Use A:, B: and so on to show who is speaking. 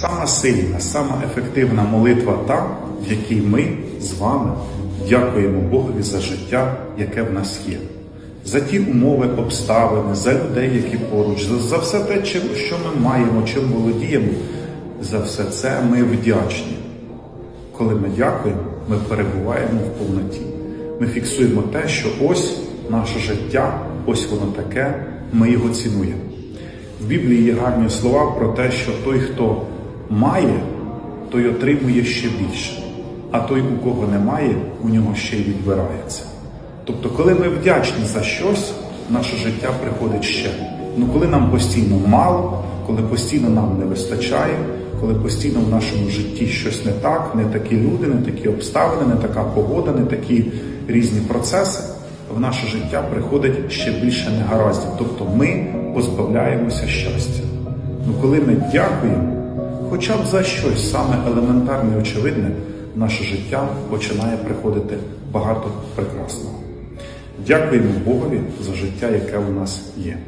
A: сама сильна, сама ефективна молитва та, в якій ми з вами дякуємо Богові за життя, яке в нас є, за ті умови, обставини, за людей, які поруч, за, все те, що ми маємо, чим володіємо. За все це ми вдячні. Коли ми дякуємо, ми перебуваємо в повноті. Ми фіксуємо те, що ось наше життя, ось воно таке, ми його цінуємо. В Біблії є гарні слова про те, що той, хто має, той отримує ще більше, а той, у кого немає, у нього ще й відбирається. Тобто, коли ми вдячні за щось, наше життя приходить ще. Ну коли нам постійно мало, коли постійно нам не вистачає, коли постійно в нашому житті щось не так, не такі люди, не такі обставини, не така погода, не такі різні процеси, в наше життя приходить ще більше негараздів. Тобто ми позбавляємося щастя. Ну коли ми дякуємо, хоча б за щось саме елементарне і очевидне, наше життя починає приходити багато прекрасного. Дякуємо Богові за життя, яке у нас є.